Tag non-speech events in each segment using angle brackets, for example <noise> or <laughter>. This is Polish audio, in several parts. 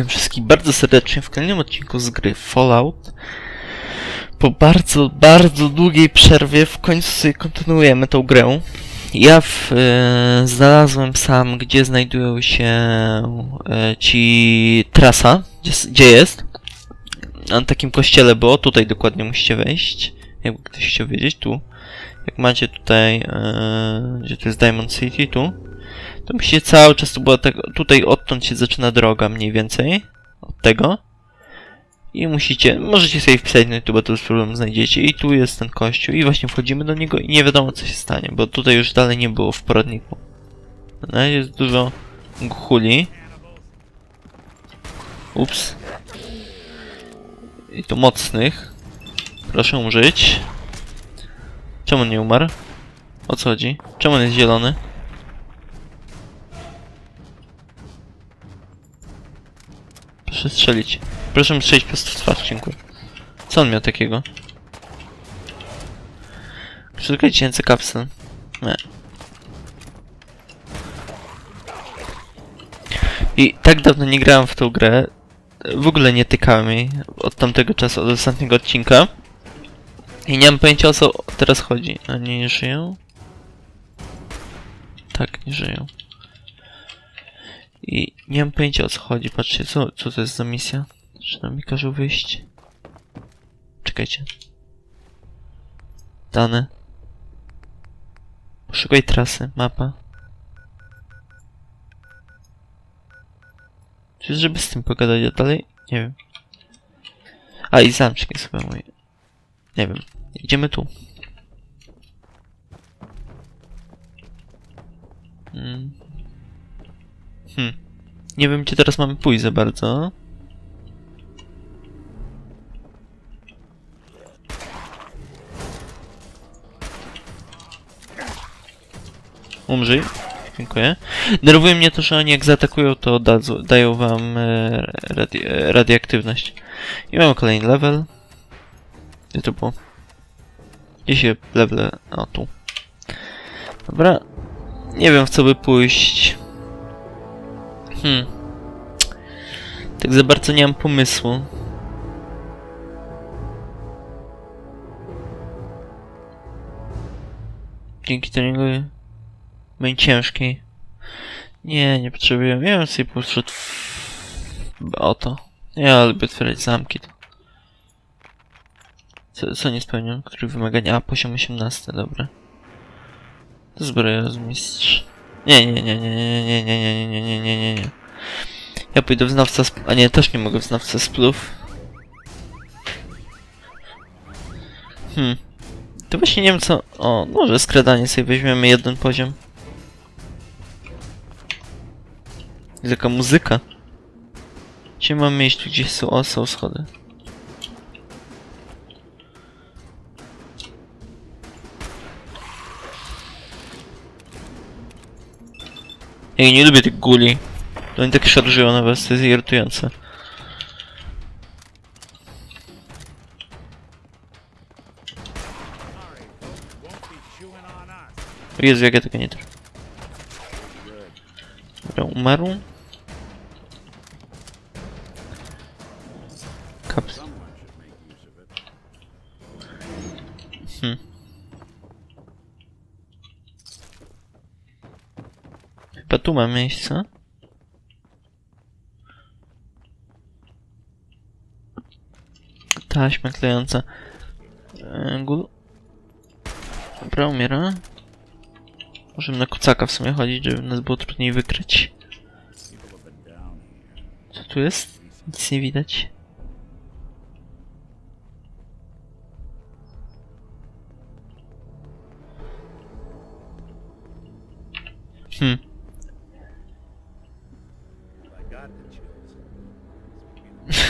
witam wszystkich bardzo serdecznie w kolejnym odcinku z gry Fallout. Po bardzo, bardzo długiej przerwie w końcu kontynuujemy tą grę. Ja w, e, znalazłem sam, gdzie znajdują się e, ci trasa, gdzie, gdzie jest. Na takim kościele było, tutaj dokładnie musicie wejść. Jakby ktoś chciał wiedzieć, tu. Jak macie tutaj, e, gdzie to jest Diamond City, tu. To musicie cały czas, to była tak, tutaj odtąd się zaczyna droga mniej więcej, od tego. I musicie, możecie sobie wpisać na YouTube, to bez problemu znajdziecie. I tu jest ten kościół i właśnie wchodzimy do niego i nie wiadomo co się stanie, bo tutaj już dalej nie było w poradniku. Na razie jest dużo guchuli. Ups. I to mocnych. Proszę umrzeć. Czemu nie umarł? O co chodzi? Czemu on jest zielony? Proszę strzelić. Proszę mi strzelić prosto w twarz, dziękuję. Co on miał takiego? Szukaj dziecięcy kapsel. Nie. I tak dawno nie grałem w tą grę. W ogóle nie tykałem jej od tamtego czasu, od ostatniego odcinka. I nie mam pojęcia o co teraz chodzi. A nie żyją? Tak, nie żyją. I nie mam pojęcia o co chodzi. Patrzcie, co, co to jest za misja? Czy nam mi każą wyjść? Czekajcie. Dane. Poszukaj trasy, mapa. Czy żeby z tym pogadać a dalej? Nie wiem. A i zamczek jest chyba mój. Nie wiem. Idziemy tu. Mm. Hmm. Nie wiem, gdzie teraz mamy pójść za bardzo. Umrzyj. Dziękuję. Nerwuje mnie to, że oni jak zaatakują, to dają wam e, radi e, radioaktywność. I mamy kolejny level. Gdzie to było? Gdzie się level... O, tu. Dobra. Nie wiem, w co by pójść. Hmm. Tak za bardzo nie mam pomysłu. Dzięki temu będzie ciężki. Nie, nie potrzebuję. Ja bym sobie poszedł. Oto. Ja lubię otwierać zamki. Co, co nie spełniam? Który wymagania? A, poziom 18, dobra. Zbroja rozmistrz. Nie, nie, nie, nie, nie, nie, nie, nie, nie, nie, nie, nie, nie. Ja pójdę w znawca sp... A nie, też nie mogę w znawca splów. Hmm. To właśnie nie wiem co... O, może skradanie sobie weźmiemy jeden poziom. Jest jaka muzyka. Gdzie mamy iść? Tu gdzieś są... O, są schody. Ja nie lubię tych guli. To oni tak szarżują na was, to jest irytujące. Jezu, jak ja tego nie trafię. Dobra, umarł. Tu ma miejsce. Taśma klejąca. Gul. Dobra, umiera. Możemy na kucaka w sumie chodzić, żeby nas było trudniej wykryć. Co tu jest? Nic nie widać. Hmm.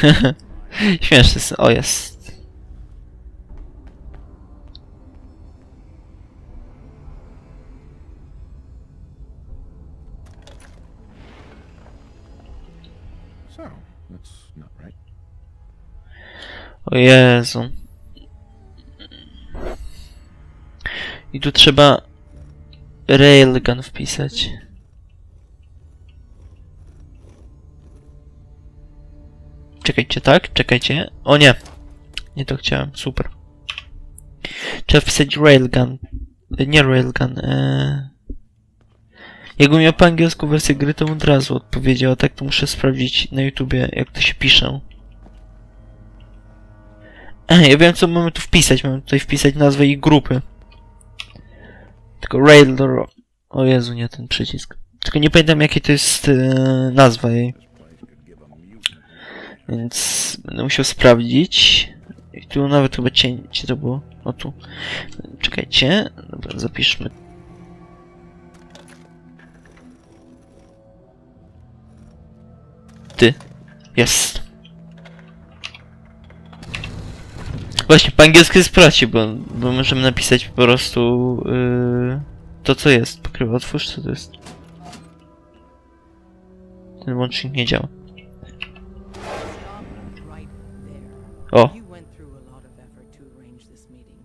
<laughs> Śmieszny jest. O, jest. O Jezu. I tu trzeba railgun wpisać. Czekajcie, tak? Czekajcie. O nie! Nie to chciałem, super. Trzeba wpisać Railgun. E, Nie Railgun, eee... Jakbym miał po angielsku wersję gry, to od razu odpowiedział, tak to muszę sprawdzić na YouTubie, jak to się pisze. Ja wiem, co mamy tu wpisać. Mamy tutaj wpisać nazwę ich grupy. Tylko Railroad. O Jezu, nie ten przycisk. Tylko nie pamiętam, jakie to jest e, nazwa jej. Więc będę musiał sprawdzić. I tu nawet chyba cięcie to było. O tu. Czekajcie. Dobra, zapiszmy. Ty. Jest. Właśnie, po angielsku prościej, bo, bo możemy napisać po prostu yy, to, co jest. Pokrywa, otwórz, co to jest. Ten łącznik nie działa. There. O, You went through a lot of effort to arrange this meeting.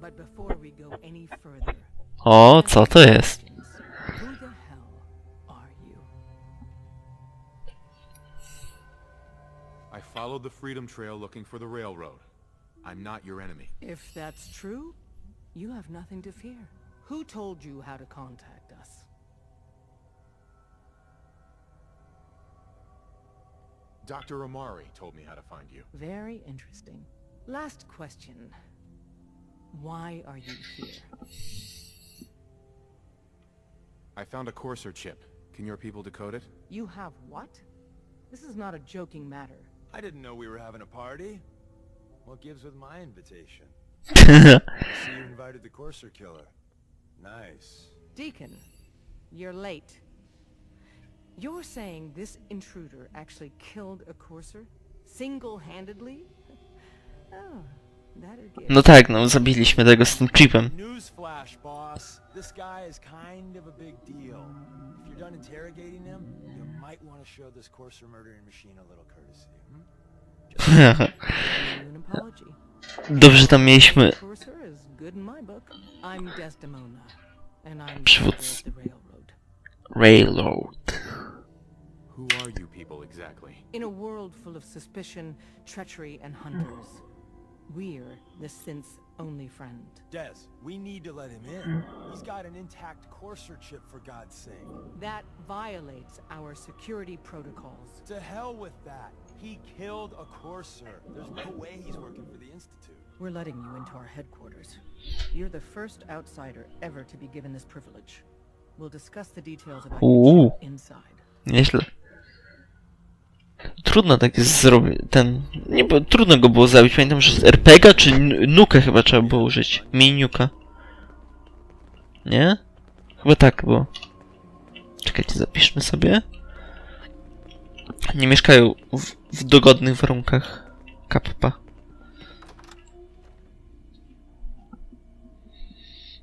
But before we go any further, o, co to jest? who the hell are you? I followed the Freedom Trail looking for the railroad. I'm not your enemy. If that's true, you have nothing to fear. Who told you how to contact us? Dr. Amari told me how to find you. Very interesting. Last question. Why are you here? I found a Courser chip. Can your people decode it? You have what? This is not a joking matter. I didn't know we were having a party. What gives with my invitation? <laughs> I see you invited the Courser killer. Nice. Deacon, you're late. You're saying this intruder actually killed a courser? Single-handedly? <laughs> Oh, that again. No tak, no zabiliśmy tego z tym chipem. Newsflash, boss. This guy is kind of a big deal. If you're done interrogating him, you might want to show this Courser murdering machine a little courtesy. Hmm? an apology. <laughs> Dobrze, tam mieliśmy Courser is good in my book. I'm Desdemona, and I'm Przywódz- the railroad. Railroad. Who are you people exactly? In a world full of suspicion, treachery, and hunters, we're the synth's only friend. Des, we need to let him in. He's got an intact Courser chip, for God's sake. That violates our security protocols. To hell with that. He killed a Courser. There's no way he's working for the Institute. We're letting you into our headquarters. You're the first outsider ever to be given this privilege. We'll discuss the details about Ooh. your chip inside. Nieźle. Trudno tak jest zrobić. Ten. Nie, bo trudno go było zabić. Pamiętam, że z RPG czy nukę chyba trzeba było użyć. Miniuka. Nie? Chyba tak było. Czekajcie, zapiszmy sobie. Nie mieszkają w, w dogodnych warunkach. Kappa.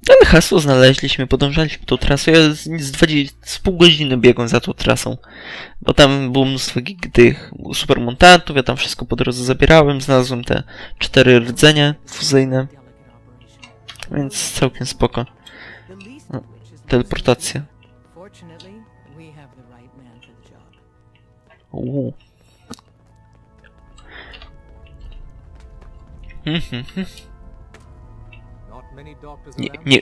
Ale hasło znaleźliśmy, podążaliśmy tą trasą. Ja z, z, 20, z pół godziny biegłem za tą trasą. Bo tam było mnóstwo tych supermontantów, ja tam wszystko po drodze zabierałem, znalazłem te cztery rdzenie fuzyjne, więc całkiem spoko. No, Teleportacja. Uuu. Mhm, mhm. Nie, nie,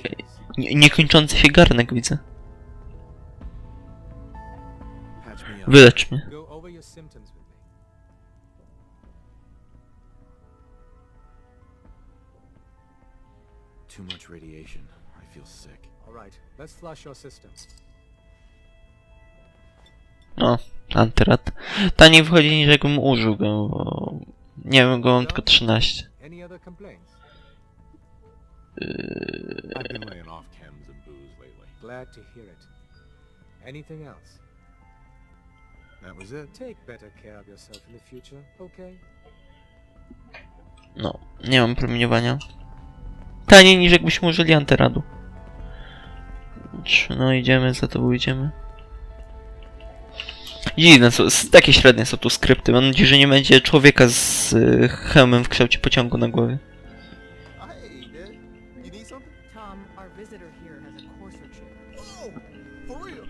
nie, niekończący się garnek widzę. Wylecz mnie. Too much radiation. I feel sick. All right, let's flush your system. O, antyrad. Taniej wychodzi niż jakbym użył go, bo... Nie wiem, go mam tylko 13. Any other complaints? I've been laying off chems and booze lately. Glad to hear it. Anything else? That was it. Take better care of yourself in the future, okay? No, nie mam promieniowania. Taniej niż jakbyśmy użyli antyradu. No idziemy, za tobą idziemy. Dziwne są, takie średnie są tu skrypty. Mam nadzieję, że nie będzie człowieka z y, hełmem w kształcie pociągu na głowie. Visitor here has a courser chip. Oh, for real?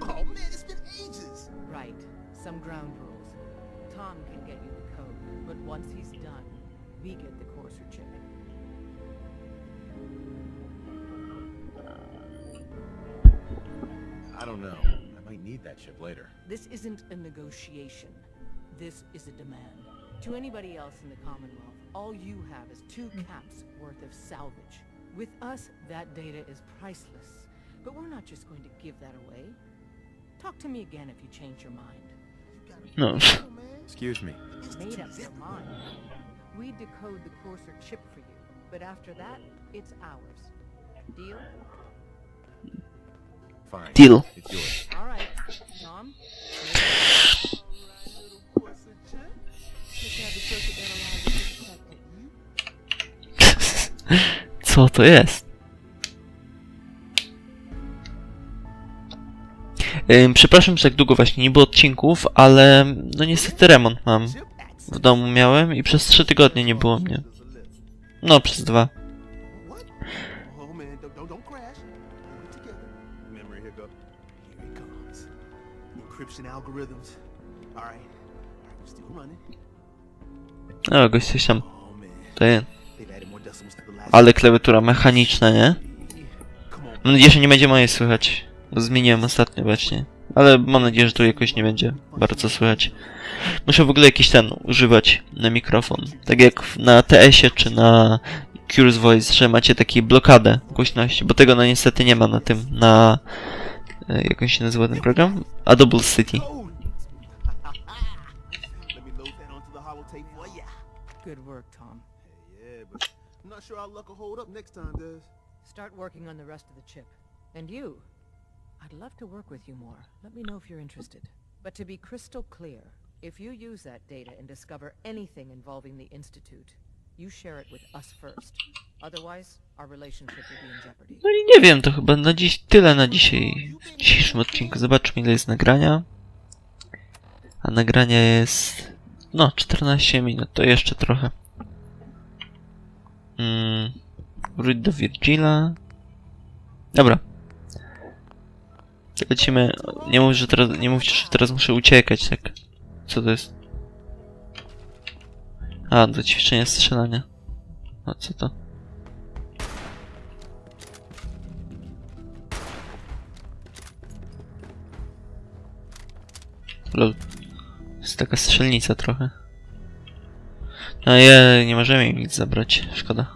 Oh, man, it's been ages. Right. Some ground rules. Tom can get you the code, But once he's done, we get the courser chip. I don't know. I might need that chip later. This isn't a negotiation. This is a demand. To anybody else in the Commonwealth, all you have is two caps worth of salvage. With us, that data is priceless. But we're not just going to give that away. Talk to me again if you change your mind. No. <laughs> Excuse me. Made up your mind. We decode the courser chip for you, but after that, it's ours. Deal? Fine. Deal. It's yours. All right. Tom? <laughs> <laughs> Co to jest? Przepraszam, że tak długo właśnie nie było odcinków, ale no niestety remont mam. W domu miałem i przez 3 tygodnie nie było mnie. No, przez dwa. O, gość coś tam. To jest. Ale klawiatura mechaniczna, nie? Mam nadzieję, że nie będzie mojej słychać. Zmieniłem ostatnio właśnie. Ale mam nadzieję, że tu jakoś nie będzie bardzo słychać. Muszę w ogóle jakiś ten używać na mikrofon. Tak jak na TS-ie czy na Curious Voice, że macie taką blokadę głośności, bo tego no niestety nie ma na tym, na... e, Jak on się nazywa ten program? Adobe City. Luck will hold up next time, does? Start working on the rest of the chip. And you? I'd love to work with you more. Let me know if you're interested. But to be crystal clear, if you use that data and discover anything involving the Institute, you share it with us first. Otherwise, our relationship will be in jeopardy. No i nie wiem, to chyba na dziś tyle na dzisiaj, w dzisiejszym odcinku. Zobaczmy ile jest nagrania. A nagrania jest... No, 14 minut, to jeszcze trochę. Mm, wróć do Virgila. Dobra. Lecimy. Nie mów, że teraz, nie mówcie, że teraz muszę uciekać, tak. Co to jest? A, do ćwiczenia strzelania. A co to? Lol. Jest taka strzelnica trochę. No je, nie możemy im nic zabrać, szkoda.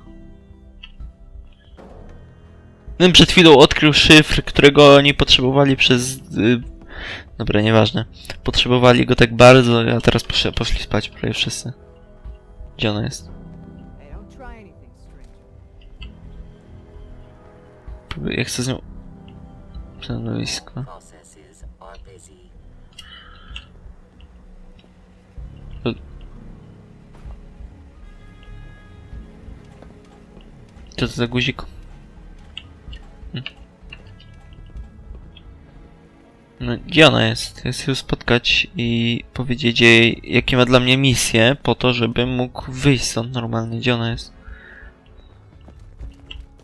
No, przed chwilą odkrył szyfr, którego oni potrzebowali przez... Y... Dobra, nieważne. Potrzebowali go tak bardzo, a teraz poszli, poszli spać prawie wszyscy. Gdzie ona jest? Jak chcę z nią... Stanowisko. Co to za guzik? Hmm. No, gdzie ona jest? Chcę ją spotkać i powiedzieć jej, jakie ma dla mnie misje, po to, żebym mógł wyjść stąd normalnie. Gdzie ona jest?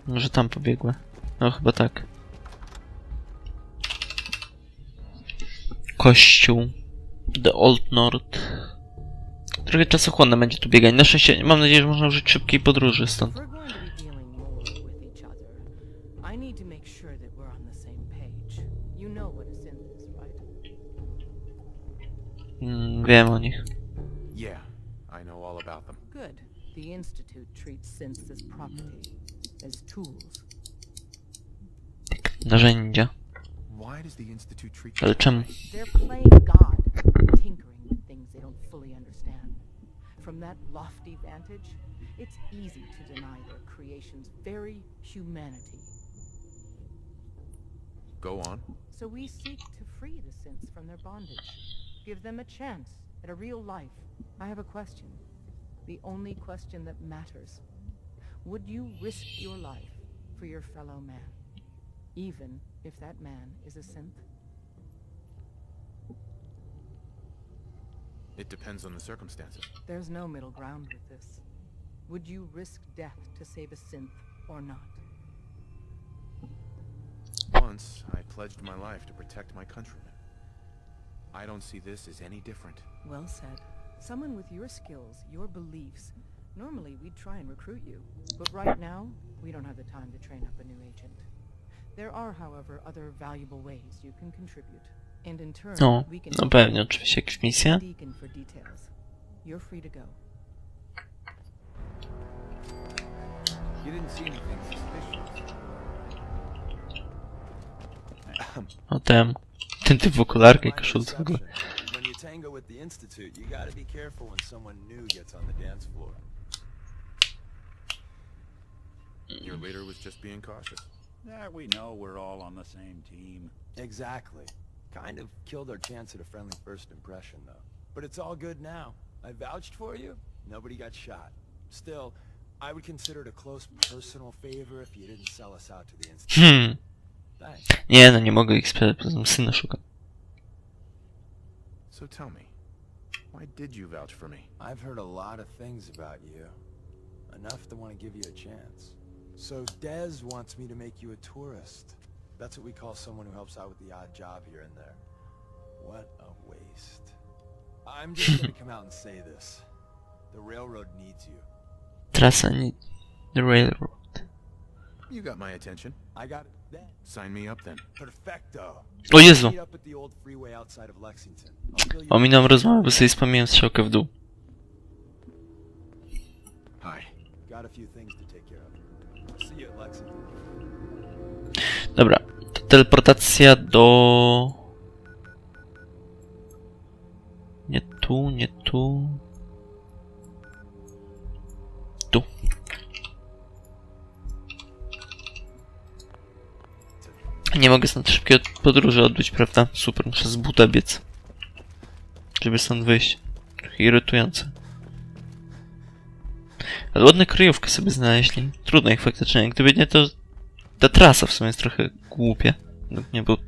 Może tam pobiegła. No, chyba tak. Kościół. The Old North. Trochę czasochłonne będzie tu bieganie. Na szczęście mam nadzieję, że można użyć szybkiej podróży stąd. Mm, wiem o nich. Yeah, I know all about them. Good. The Institute treats synths as property, as tools. Narzędzia. Why does the Institute treat Ale czemu? They're playing God, tinkering with things they don't fully understand. From that lofty vantage, it's easy to deny their creation's very humanity. Go on. So we seek to free the synths from their bondage. Give them a chance at a real life. I have a question. The only question that matters. Would you risk your life for your fellow man? Even if that man is a synth? It depends on the circumstances. There's no middle ground with this. Would you risk death to save a synth or not? Once, I pledged my life to protect my countrymen. I don't see this as any different. Well said. Someone with your skills, your beliefs. Normally, we'd try and recruit you. But right now, we don't have the time to train up a new agent. There are, however, other valuable ways you can contribute. And in turn, No, we can no pewnie, oczywiście jakieś misje. Deacon for details. You're free to go. You didn't see anything suspicious. O tem. Ten typ w okularkę i koszulce w ogóle. deception. When you tango with the Institute, you gotta be careful when someone new gets on the dance floor. Your leader was just being cautious. Yeah, we know we're all on the same team. Exactly. Kind of killed our chance at a friendly first impression, though. But it's all good now. I vouched for you. Nobody got shot. Still, I would consider it a close personal favor if you didn't sell us out to the Institute. Thanks. Nie, no nie mogę ich sprzedać, poza tym syna szukam. So tell me, why did you vouch for me? I've heard a lot of things about you. Enough to want to give you a chance. So Dez wants me to make you a tourist. That's what we call someone who helps out with the odd job here and there. What a waste. I'm just gonna come out and say this. The railroad needs you. Trasa nie... The Railroad. You got my attention. I got it then. Sign me up then. Perfecto. O Jezu! Meet up at the old freeway outside of Lexington. I'll fill you Ominąłem rozmowę, bo sobie spamiłem strzałkę w dół. Hi. Got a few things to take care of. See you at Lexington. Dobra, to teleportacja do... Nie tu, nie. Tu. Nie mogę stąd szybkiej podróży odbyć, prawda? Super, muszę z buta biec. Żeby stąd wyjść. Trochę irytujące. Ale ładne kryjówkę sobie znaleźli. Trudno ich faktycznie. Gdyby nie to ta trasa w sumie jest trochę głupia. Według mnie było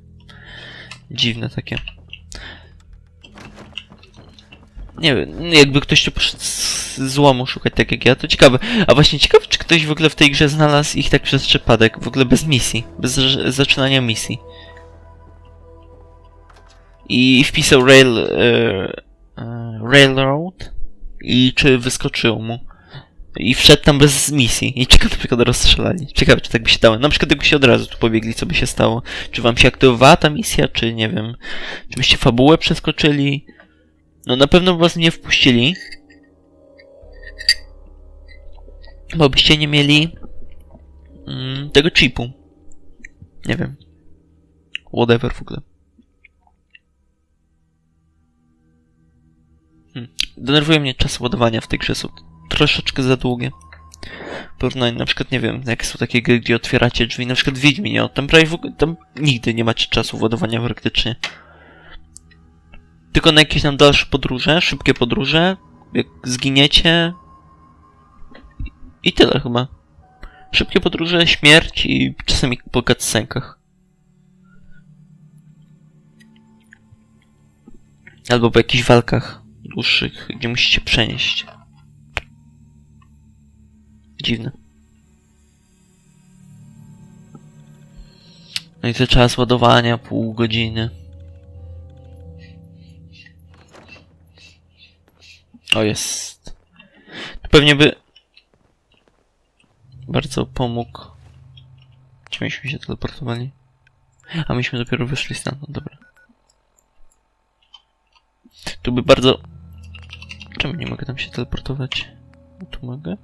dziwne takie. Nie wiem, jakby ktoś tu poszedł złomu szukać tak jak ja, to ciekawe. A właśnie ciekawe, czy ktoś w ogóle w tej grze znalazł ich tak przez przypadek, w ogóle bez misji, bez zaczynania misji. I wpisał rail, e, e, railroad i czy wyskoczyło mu. I wszedł tam bez misji. I czego na przykład rozstrzelali. Ciekawe, czy tak by się dało. Na przykład jakby się od razu tu pobiegli, co by się stało. Czy wam się aktywowała ta misja, czy nie wiem. Czy byście fabułę przeskoczyli. No na pewno was nie wpuścili. Bo byście nie mieli mm, tego chipu. Nie wiem. Whatever w ogóle. Hmm. Denerwuje mnie czas ładowania w tej grze. Są troszeczkę za długie. W porównaniu na przykład, nie wiem, jakie są takie gry, gdzie otwieracie drzwi, na przykład Wiedźminie, tam prawie w ogóle, tam nigdy nie macie czasu ładowania praktycznie. Tylko na jakieś tam dalsze podróże, szybkie podróże, jak zginiecie i tyle chyba. Szybkie podróże, śmierć i czasami po cutscenkach. Albo po jakichś walkach dłuższych, gdzie musicie przenieść. Dziwne. No i to czas ładowania pół godziny. O jest. To pewnie by bardzo pomógł. Czy myśmy się teleportowali? A myśmy dopiero wyszli stamtąd, dobra. Tu by bardzo... Czemu nie mogę tam się teleportować? No tu mogę?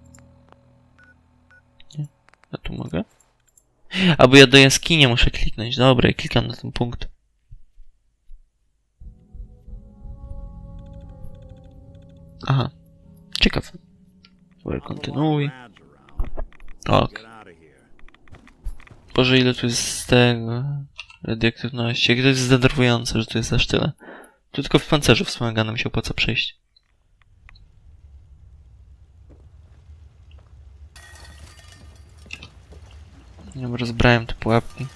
Nie. A tu mogę? Albo ja do jaskini muszę kliknąć. Dobra, ja klikam na ten punkt. Aha. Ciekawe. Dobra, kontynuuj. Tak. Of here. Boże, ile tu jest z tego radioaktywności. Jak to jest zdenerwujące, że tu jest aż tyle. Tu tylko w pancerzu wspomaganym się opłaca przejść. Nie rozbrałem te pułapki.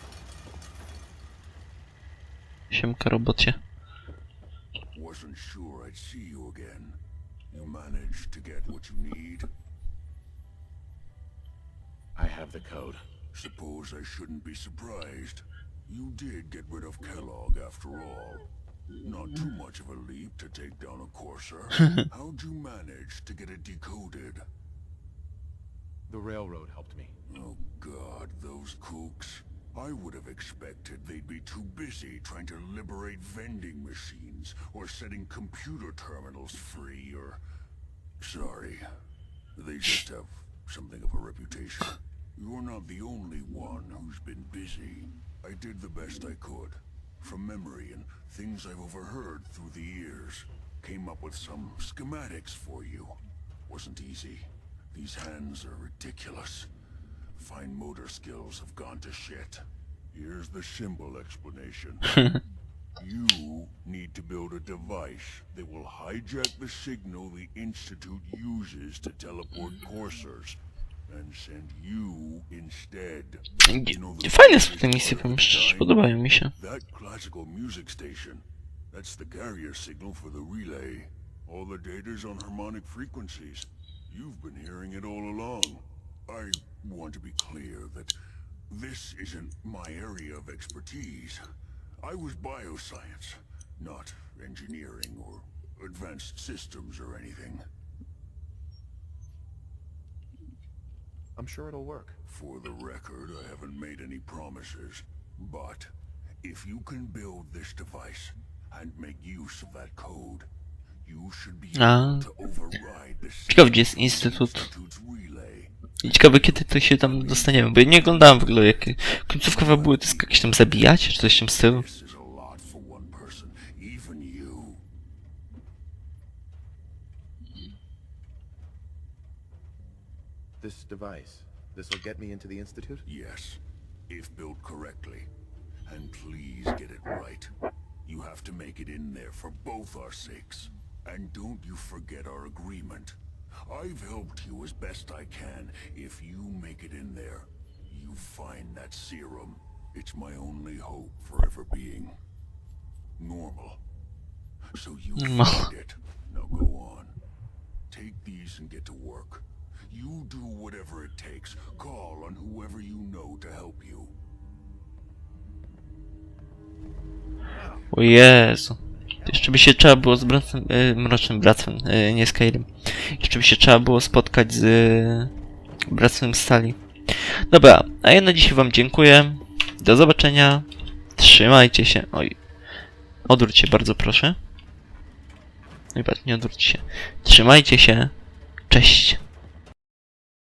Siemka robocie. Wasn't sure I'd see you again. You to get what you? I have the code. Suppose I shouldn't be surprised. You did get rid of Kellogg after all. Not too much of a leap to take down a courser. <laughs> How'd you manage to get it decoded? The railroad helped me. Oh god, those kooks. I would have expected they'd be too busy trying to liberate vending machines or setting computer terminals free or... Sorry. They just <laughs> have something of a reputation. You're not the only one who's been busy. I did the best I could. From memory and things I've overheard through the years. Came up with some schematics for you. Wasn't easy. These hands are ridiculous. Fine motor skills have gone to shit. Here's the symbol explanation. <laughs> you need to build a device that will hijack the signal the Institute uses to teleport coursers and send you instead. You know Fajne są te misje, powiem the szczerze, podobają mi się. That classical music station. That's the carrier signal for the relay. All the data's on harmonic frequencies. You've been hearing it all along. I want to be clear that this isn't my area of expertise. I was bioscience, not engineering or advanced systems or anything. I'm sure it'll work. For the record, I haven't made any promises, but if you can build this device and make use of that code, you should be A. Ciekawe, gdzie jest instytut. Ciekawe, kiedy to się tam dostaniemy, bo ja nie oglądałem w ogóle, jakie końcówka fabuły, to jest jakieś tam zabijać, czy coś w tym stylu. This you. This device, this'll get me into the Institute? Yes, if built correctly. And please get it right. You have to make it in there for both our sakes. And don't you forget our agreement. I've helped you as best I can. If you make it in there, you find that serum. It's my only hope for ever being normal. So you <laughs> find it. Now go on. Take these and get to work. You do whatever it takes. Call on whoever you know to help you. O Jezu. Jeszcze by się trzeba było z bracem, y, Mrocznym Bractwem, y, nie Skyrim. Jeszcze by się trzeba było spotkać z y, Stali. Dobra, a ja na dzisiaj wam dziękuję. Do zobaczenia. Trzymajcie się. Oj. Odwróć się bardzo proszę. Patrz, nie odwróć się. Trzymajcie się. Cześć.